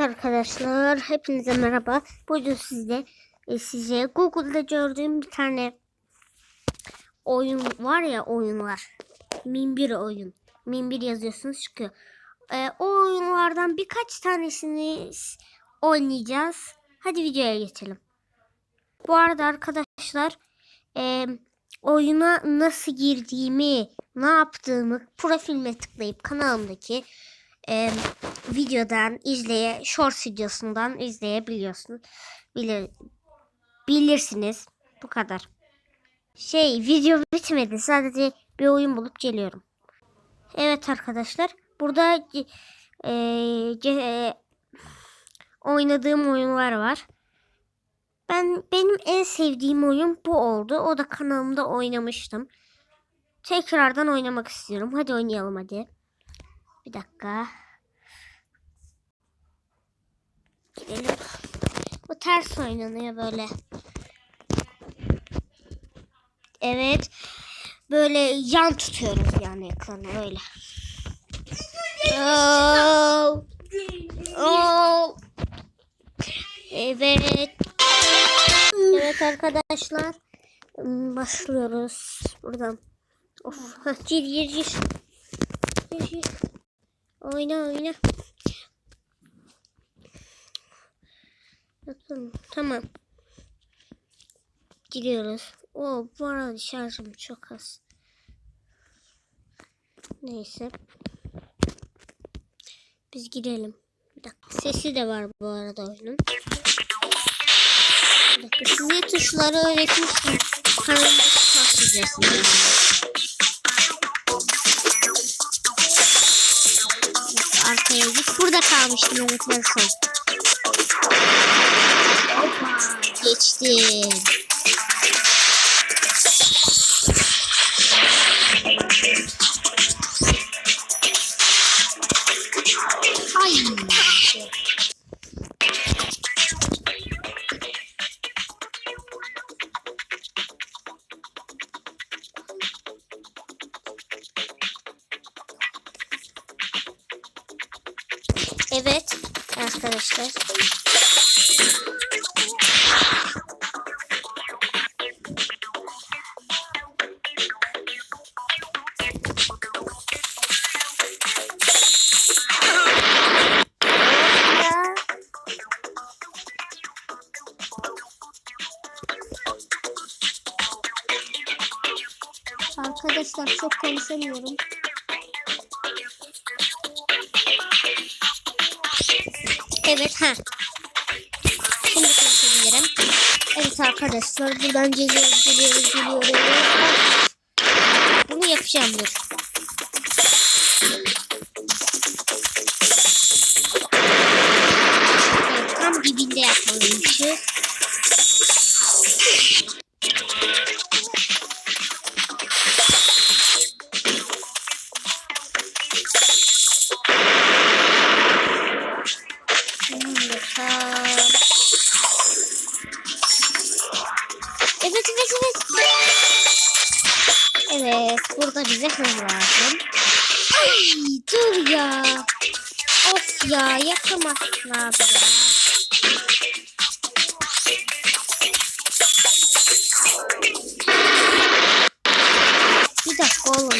Arkadaşlar hepinize merhaba. Bugün sizde e, size Google'da gördüğüm bir tane oyun var ya oyunlar. Min bir oyun. Min bir yazıyorsunuz çıkıyor. E, o oyunlardan birkaç tanesini oynayacağız. Hadi videoya geçelim. Bu arada arkadaşlar e, oyuna nasıl girdiğimi, ne yaptığımı profilime tıklayıp kanalımdaki e, videodan izleye, short videosundan izleyebiliyorsunuz. Bilir, bilirsiniz. Bu kadar. Şey video bitmedi. Sadece bir oyun bulup geliyorum. Evet arkadaşlar. Burada e, e, oynadığım oyunlar var. Ben benim en sevdiğim oyun bu oldu. O da kanalımda oynamıştım. Tekrardan oynamak istiyorum. Hadi oynayalım hadi. Bir dakika. Gidelim. Bu ters oynanıyor böyle. Evet. Böyle yan tutuyoruz yani ekranı öyle. Oo. Oo. Evet. Evet arkadaşlar. Başlıyoruz buradan. Of. Gir gir. Gir gir. Oyna oyna. Bakın tamam. Giriyoruz. O bu arada şarjım çok az. Neyse. Biz girelim. Bir dakika. Sesi de var bu arada oyunun. Bir dakika. Size tuşları öğretmiştim. Kanalımda şartlayacaksınız. Arkaya git. Burada kalmıştım evet son. Geçtim. Evet arkadaşlar. Arkadaşlar çok konuşamıyorum. Evet ha. Şimdi konuşabilirim. Evet arkadaşlar buradan geliyoruz geliyoruz geliyoruz. Bunu yapacağım dur. Evet, tam dibinde yapmalıymışız. Evet burada bize hız lazım. Ay dur ya. Of ya yakamazsın abi ya. Bir dakika oğlum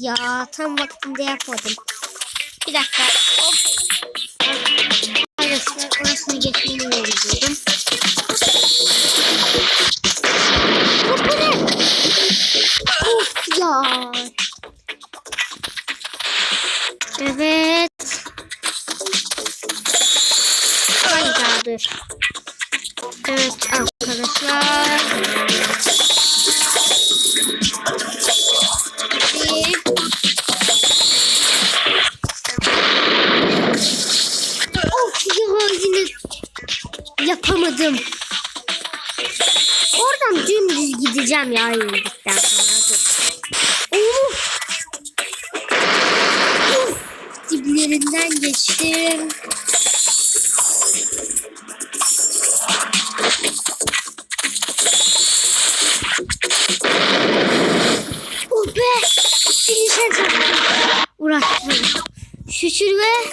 ya tam vaktinde yapmadım. Bir dakika. Hop. Arkadaşlar orasını bu ne? Of ya. Evet. Ay daha dur. Evet arkadaşlar. Oradan dümdüz gideceğim ya yedikten sonra. Dur. Uf, diplerinden geçtim. Oh be! Finish'e çarptım. Uğraştım. Şükür ve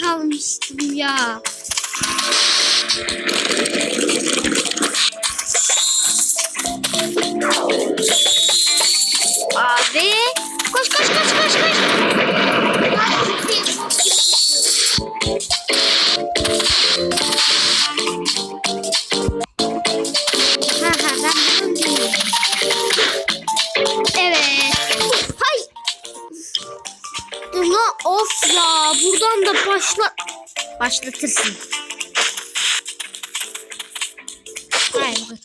kalmıştım ya. Of ya. Buradan da başla. Başlatırsın. Hayır.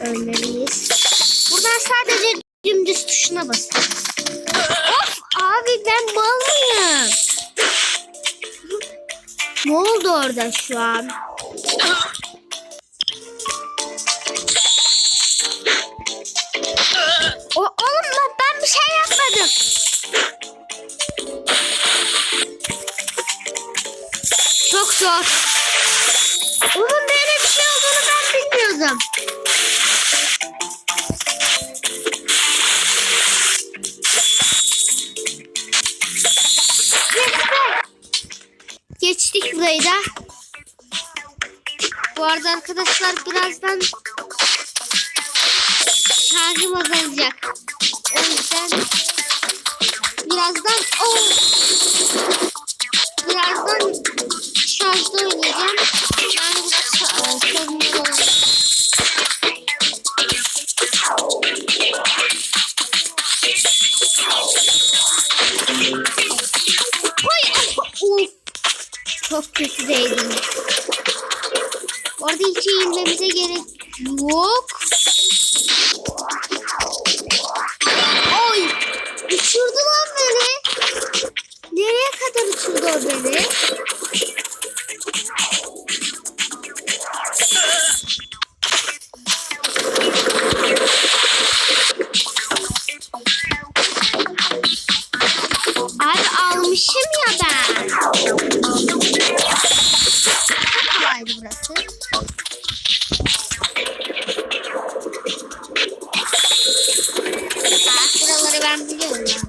Ölmeliyiz. Buradan sadece dümdüz tuşuna bas. Of abi ben mal mıyım? Ne oldu orada şu an? O, oğlum ben bir şey yapmadım. Zor. Oğlum böyle bir şey olduğunu ben bilmiyordum. Geçtik burayı da. Bu arada arkadaşlar birazdan şarjım azalacak. O yüzden birazdan oh, Çok kötü değdim. Orada hiç eğilmemize gerek yok. Oy! Uçurdu lan beni. Nereye kadar uçurdu o beni? Kolaydı burası. Aa, buraları ben biliyorum ya.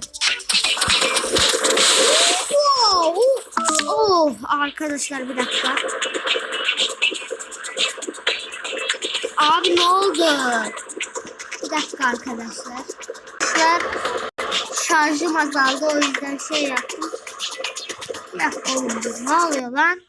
Wow. Oh, arkadaşlar bir dakika. Abi ne oldu? Bir dakika arkadaşlar. Arkadaşlar şarjım azaldı o yüzden şey yaptım. Dakika oğlum ne oluyor lan?